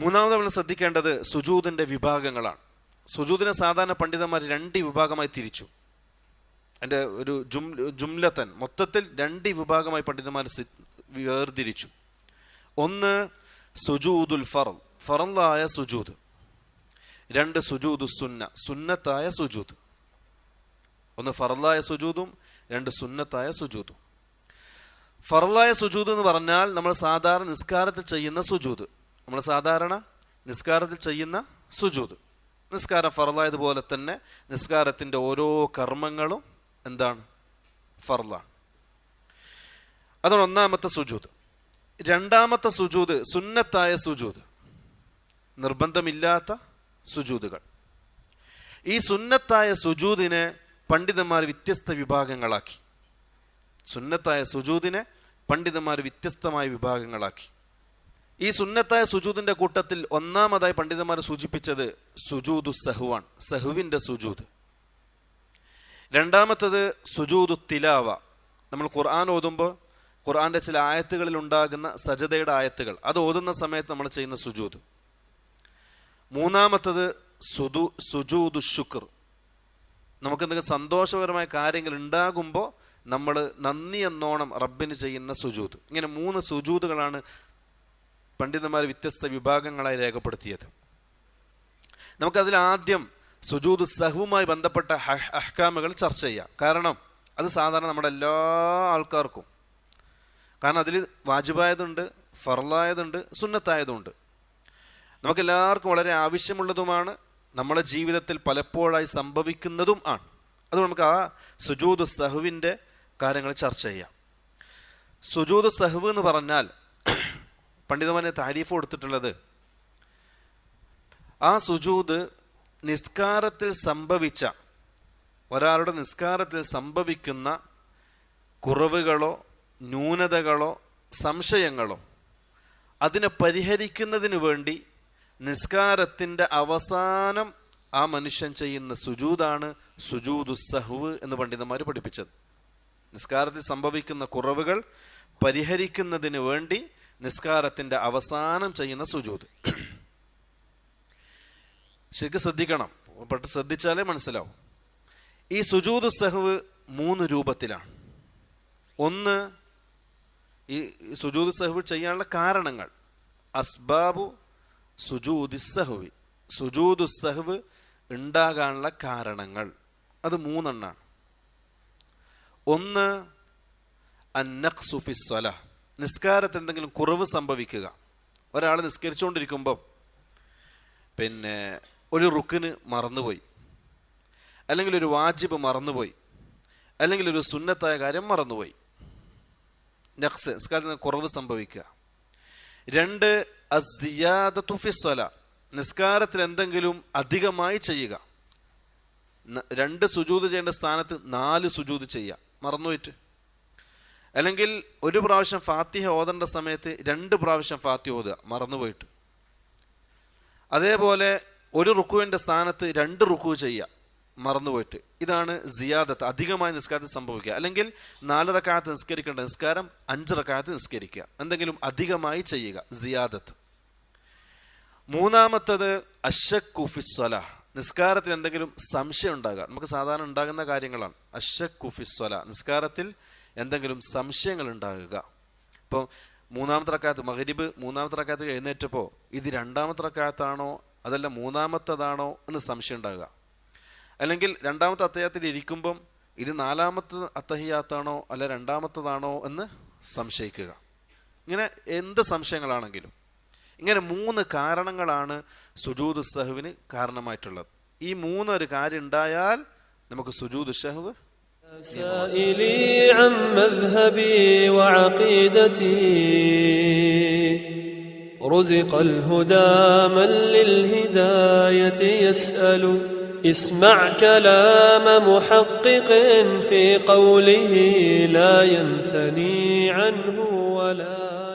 മൂന്നാമത് നമ്മൾ ശ്രദ്ധിക്കേണ്ടത് സുജൂദിന്റെ വിഭാഗങ്ങളാണ്. സുജൂദിനെ സാധാരണ പണ്ഡിതന്മാർ രണ്ട് വിഭാഗമായി തിരിച്ചു. എന്റെ ഒരു ജും ജുംലത്തൻ മൊത്തത്തിൽ രണ്ട് വിഭാഗമായി പണ്ഡിതന്മാർ വേർതിരിച്ചു. ഒന്ന് സുജൂദുൽ ഫറൽ. ഫറലായ സുജൂദ്. രണ്ട് സുജൂദു സുന്ന. സുന്നത്തായ സുജൂദ്. ഒന്ന് ഫറലായ സുജൂദും രണ്ട് സുന്നത്തായ സുജൂദും. ഫറലായ സുജൂദ് എന്ന് പറഞ്ഞാൽ നമ്മൾ സാധാരണ നിസ്കാരത്തിൽ ചെയ്യുന്ന സുജൂദ്. നമ്മൾ സാധാരണ നിസ്കാരത്തിൽ ചെയ്യുന്ന സുജൂത്. നിസ്കാരം ഫറലായതുപോലെ തന്നെ നിസ്കാരത്തിന്റെ ഓരോ കർമ്മങ്ങളും എന്താണ്? ഫറലാണ് അതാണ് ഒന്നാമത്തെ സുജൂത്. രണ്ടാമത്തെ സുജൂത് സുന്നത്തായ സുജൂത്. നിർബന്ധമില്ലാത്ത സുജൂതുകൾ. ഈ സുന്നത്തായ സുജൂതിനെ പണ്ഡിതന്മാർ വ്യത്യസ്ത വിഭാഗങ്ങളാക്കി. സുന്നത്തായ സുജൂതിനെ പണ്ഡിതന്മാർ വ്യത്യസ്തമായ വിഭാഗങ്ങളാക്കി. ഈ സുന്നത്തായ സുജൂദിന്റെ കൂട്ടത്തിൽ ഒന്നാമതായി പണ്ഡിതന്മാർ സൂചിപ്പിച്ചത് സുജൂദു സഹുവാൻ സഹുവിന്റെ സുജൂദ് രണ്ടാമത്തത് സുജൂദു തിലാവ. നമ്മൾ ഖുർആൻ ഓതുമ്പോൾ ഖുർആന്റെ ചില ആയത്തുകളിൽ ഉണ്ടാകുന്ന സജതയുടെ ആയത്തുകൾ അത് ഓതുന്ന സമയത്ത് നമ്മൾ ചെയ്യുന്ന സുജൂദ് മൂന്നാമത്തത് സുദു സുജൂദു ശുക്ർ. നമുക്ക് എന്തെങ്കിലും സന്തോഷപരമായ കാര്യങ്ങൾ ഉണ്ടാകുമ്പോൾ നമ്മൾ നന്ദി എന്നോണം റബ്ബിന് ചെയ്യുന്ന സുജൂദ് ഇങ്ങനെ മൂന്ന് സുജൂദുകളാണ് പണ്ഡിതന്മാർ വ്യത്യസ്ത വിഭാഗങ്ങളായി രേഖപ്പെടുത്തിയത്. നമുക്കതിൽ ആദ്യം സുജൂദ് സഹുവുമായി ബന്ധപ്പെട്ട അഹ്കാമുകൾ ചർച്ച ചെയ്യാം. കാരണം അത് സാധാരണ നമ്മുടെ എല്ലാ ആൾക്കാർക്കും. കാരണം അതിൽ വാജിബായതുണ്ട് ഫറലായതുണ്ട് സുന്നത്തായതുണ്ട് നമുക്കെല്ലാവർക്കും വളരെ ആവശ്യമുള്ളതുമാണ് നമ്മുടെ ജീവിതത്തിൽ പലപ്പോഴായി സംഭവിക്കുന്നതും ആണ്. അതുകൊണ്ട് നമുക്ക് ആ സുജൂദ് സഹുവിന്റെ കാര്യങ്ങൾ ചർച്ച ചെയ്യാം. സുജൂദ് സഹുവ് എന്ന് പറഞ്ഞാൽ പണ്ഡിതമാനെ താരീഫ് കൊടുത്തിട്ടുള്ളത്. ആ സുജൂദ് നിസ്കാരത്തിൽ സംഭവിച്ച ഒരാളുടെ നിസ്കാരത്തിൽ സംഭവിക്കുന്ന കുറവുകളോ ന്യൂനതകളോ സംശയങ്ങളോ അതിനെ പരിഹരിക്കുന്നതിന് വേണ്ടി നിസ്കാരത്തിന്റെ അവസാനം ആ മനുഷ്യൻ ചെയ്യുന്ന സുജൂദാണ് സുജൂദു എന്ന് പണ്ഡിതന്മാർ പഠിപ്പിച്ചത്. നിസ്കാരത്തിൽ സംഭവിക്കുന്ന കുറവുകൾ പരിഹരിക്കുന്നതിന് വേണ്ടി നിസ്കാരത്തിന്റെ അവസാനം ചെയ്യുന്ന സുജൂത്. ശരിക്കും ശ്രദ്ധിക്കണം. പെട്ട് ശ്രദ്ധിച്ചാലേ മനസ്സിലാവും. ഈ സുജൂത് സഹവ് മൂന്ന് രൂപത്തിലാണ്. ഒന്ന് ഈ സുജൂത് സഹവ് ചെയ്യാനുള്ള കാരണങ്ങൾ. അസ്ബാബു സുജൂദി സഹവി. സുജൂദു സഹവ് ഉണ്ടാകാനുള്ള കാരണങ്ങൾ. അത് മൂന്നെണ്ണാണ്. ഒന്ന് അന്നഖ്സുഫിസ്വല നിസ്കാരത്തിൽ എന്തെങ്കിലും കുറവ് സംഭവിക്കുക. ഒരാൾ നിസ്കരിച്ചുകൊണ്ടിരിക്കുമ്പം പിന്നെ ഒരു റുക്കിന് മറന്നുപോയി. അല്ലെങ്കിൽ ഒരു വാജിബ് മറന്നുപോയി. അല്ലെങ്കിൽ ഒരു സുന്നത്തായ കാര്യം മറന്നുപോയി. നഖ്സ് നിസ്കാരത്തിന് കുറവ് സംഭവിക്കുക. രണ്ട് അസിയാദ തുഫിസ്വല നിസ്കാരത്തിൽ എന്തെങ്കിലും അധികമായി ചെയ്യുക. രണ്ട് സുജൂത് ചെയ്യേണ്ട സ്ഥാനത്ത് നാല് സുജൂത് ചെയ്യുക. മറന്നുപോയിട്ട്. അല്ലെങ്കിൽ ഒരു പ്രാവശ്യം ഫാത്തിഹ ഓതേണ്ട സമയത്ത് രണ്ട് പ്രാവശ്യം ഫാത്തിഹ ഓതുക. മറന്നുപോയിട്ട്. അതേപോലെ ഒരു റുക്കുവിന്റെ സ്ഥാനത്ത് രണ്ട് റുക്കു ചെയ്യുക. മറന്നുപോയിട്ട്. ഇതാണ് സിയാദത്ത് അധികമായ നിസ്കാരത്തിൽ സംഭവിക്കുക. അല്ലെങ്കിൽ നാല് റക്കാലത്ത് നിസ്കരിക്കേണ്ട നിസ്കാരം അഞ്ച് റക്കാലത്ത് നിസ്കരിക്കുക. എന്തെങ്കിലും അധികമായി ചെയ്യുക. സിയാദത്ത്. മൂന്നാമത്തത് അഷക്കുഫിസ്വല നിസ്കാരത്തിൽ എന്തെങ്കിലും സംശയം ഉണ്ടാകുക നമുക്ക് സാധാരണ ഉണ്ടാകുന്ന കാര്യങ്ങളാണ്. അഷക്കുഫിസ്വല നിസ്കാരത്തിൽ എന്തെങ്കിലും സംശയങ്ങൾ ഉണ്ടാകുക ഇപ്പോൾ മൂന്നാമത്തെ റക്കാത്ത് മഹരിബ് മൂന്നാമത്തെ റക്കാത്ത് എഴുന്നേറ്റപ്പോൾ ഇത് രണ്ടാമത്തെ റക്കാത്താണോ അതല്ല മൂന്നാമത്തതാണോ എന്ന് സംശയം ഉണ്ടാകുക അല്ലെങ്കിൽ രണ്ടാമത്തെ അത്തഹ്യാത്തിൽ ഇരിക്കുമ്പം ഇത് നാലാമത്തെ അത്തഹിയാത്താണോ അല്ല രണ്ടാമത്തതാണോ എന്ന് സംശയിക്കുക. ഇങ്ങനെ എന്ത് സംശയങ്ങളാണെങ്കിലും. ഇങ്ങനെ മൂന്ന് കാരണങ്ങളാണ് സുജൂദ് സഹുവിന് കാരണമായിട്ടുള്ളത്. ഈ മൂന്നൊരു കാര്യം ഉണ്ടായാൽ നമുക്ക് സുജൂദ് ഷഹുവ് سائلي عن مذهبي وعقيدتي. رزق الهدى من للهداية يسأل. اسمع كلام محقق في قوله لا ينثني عنه ولا